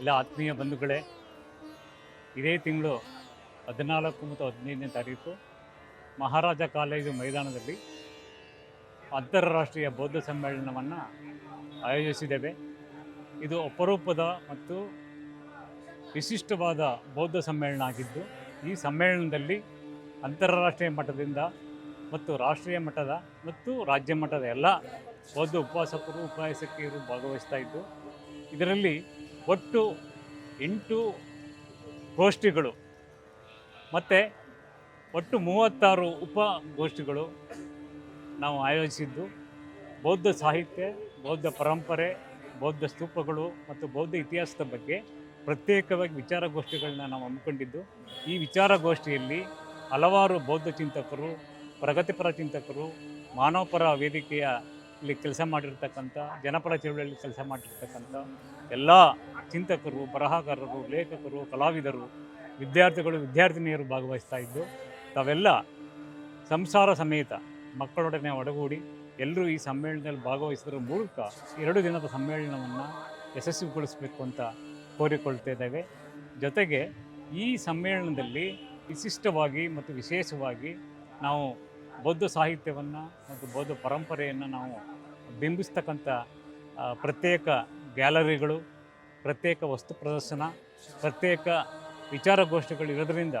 ಎಲ್ಲ ಆತ್ಮೀಯ ಬಂಧುಗಳೇ, ಇದೇ ತಿಂಗಳು ಹದಿನಾಲ್ಕು ಮತ್ತು ಹದಿನೈದನೇ ತಾರೀಕು ಮಹಾರಾಜ ಕಾಲೇಜು ಮೈದಾನದಲ್ಲಿ ಅಂತಾರಾಷ್ಟ್ರೀಯ ಬೌದ್ಧ ಸಮ್ಮೇಳನವನ್ನು ಆಯೋಜಿಸಿದ್ದೇವೆ. ಇದು ಅಪರೂಪದ ಮತ್ತು ವಿಶಿಷ್ಟವಾದ ಬೌದ್ಧ ಸಮ್ಮೇಳನ ಆಗಿದ್ದು, ಈ ಸಮ್ಮೇಳನದಲ್ಲಿ ಅಂತಾರಾಷ್ಟ್ರೀಯ ಮಟ್ಟದಿಂದ ಮತ್ತು ರಾಷ್ಟ್ರೀಯ ಮಟ್ಟದ ಮತ್ತು ರಾಜ್ಯ ಮಟ್ಟದ ಎಲ್ಲ ಬೌದ್ಧ ಉಪವಾಸಕರು ಉಪವಾಸಕಿಯರು ಭಾಗವಹಿಸ್ತಾ ಇದ್ದು, ಇದರಲ್ಲಿ ಒಟ್ಟು ಎಂಟು ಗೋಷ್ಠಿಗಳು. ಮತ್ತು ಒಟ್ಟು ಮೂವತ್ತಾರು ಉಪಗೋಷ್ಠಿಗಳು ನಾವು ಆಯೋಜಿಸಿದ್ದು. ಬೌದ್ಧ ಸಾಹಿತ್ಯ, ಬೌದ್ಧ ಪರಂಪರೆ, ಬೌದ್ಧ ಸ್ತೂಪಗಳು ಮತ್ತು ಬೌದ್ಧ ಇತಿಹಾಸದ ಬಗ್ಗೆ ಪ್ರತ್ಯೇಕವಾಗಿ ವಿಚಾರಗೋಷ್ಠಿಗಳನ್ನ ನಾವು ಹಮ್ಮಿಕೊಂಡಿದ್ದು. ಈ ವಿಚಾರಗೋಷ್ಠಿಯಲ್ಲಿ ಹಲವಾರು ಬೌದ್ಧ ಚಿಂತಕರು, ಪ್ರಗತಿಪರ ಚಿಂತಕರು, ಮಾನವಪರ ವೇದಿಕೆಯಲ್ಲಿ ಕೆಲಸ ಮಾಡಿರ್ತಕ್ಕಂಥ, ಜನಪರ ಚಳುವಳಿಯಲ್ಲಿ ಕೆಲಸ ಮಾಡಿರ್ತಕ್ಕಂಥ ಎಲ್ಲ ಚಿಂತಕರು, ಬರಹಗಾರರು, ಲೇಖಕರು, ಕಲಾವಿದರು, ವಿದ್ಯಾರ್ಥಿಗಳು, ವಿದ್ಯಾರ್ಥಿನಿಯರು ಭಾಗವಹಿಸ್ತಾ ಇದ್ದು, ತಾವೆಲ್ಲ ಸಂಸಾರ ಸಮೇತ ಮಕ್ಕಳೊಡನೆ ಒಡಗೂಡಿ ಎಲ್ಲರೂ ಈ ಸಮ್ಮೇಳನದಲ್ಲಿ ಭಾಗವಹಿಸಿದ್ರ ಮೂಲಕ ಎರಡು ದಿನದ ಸಮ್ಮೇಳನವನ್ನು ಯಶಸ್ವಿಗೊಳಿಸಬೇಕು ಅಂತ ಕೋರಿಕೊಳ್ತಾ ಜೊತೆಗೆ ಈ ಸಮ್ಮೇಳನದಲ್ಲಿ ವಿಶಿಷ್ಟವಾಗಿ ಮತ್ತು ವಿಶೇಷವಾಗಿ ನಾವು ಬೌದ್ಧ ಸಾಹಿತ್ಯವನ್ನು ಮತ್ತು ಬೌದ್ಧ ಪರಂಪರೆಯನ್ನು ನಾವು ಬಿಂಬಿಸ್ತಕ್ಕಂಥ ಪ್ರತ್ಯೇಕ ಗ್ಯಾಲರಿಗಳು ಪ್ರತ್ಯೇಕ ವಸ್ತು ಪ್ರದರ್ಶನ, ಪ್ರತ್ಯೇಕ ವಿಚಾರಗೋಷ್ಠಿಗಳು ಇರೋದರಿಂದ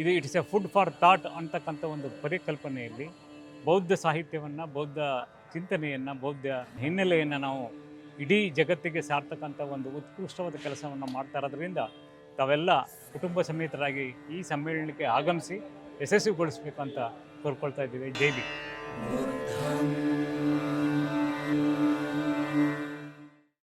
ಇದು it's a food for thought ಅಂತಕ್ಕಂಥ ಒಂದು ಪರಿಕಲ್ಪನೆಯಲ್ಲಿ ಬೌದ್ಧ ಸಾಹಿತ್ಯವನ್ನು, ಬೌದ್ಧ ಚಿಂತನೆಯನ್ನು, ಬೌದ್ಧ ಹಿನ್ನೆಲೆಯನ್ನು ನಾವು ಇಡೀ ಜಗತ್ತಿಗೆ ಸಾರ್ತಕ್ಕಂಥ ಒಂದು ಉತ್ಕೃಷ್ಟವಾದ ಕೆಲಸವನ್ನು ಮಾಡ್ತಾ ಇರೋದ್ರಿಂದ ತಾವೆಲ್ಲ ಕುಟುಂಬ ಸಮೇತರಾಗಿ ಈ ಸಮ್ಮೇಳನಕ್ಕೆ ಆಗಮಿಸಿ ಯಶಸ್ವಿಗೊಳಿಸಬೇಕು ಅಂತ ಕೋರ್ಕೊಳ್ತಾ ಇದ್ದೀವಿ. ಜೈ ಬಿ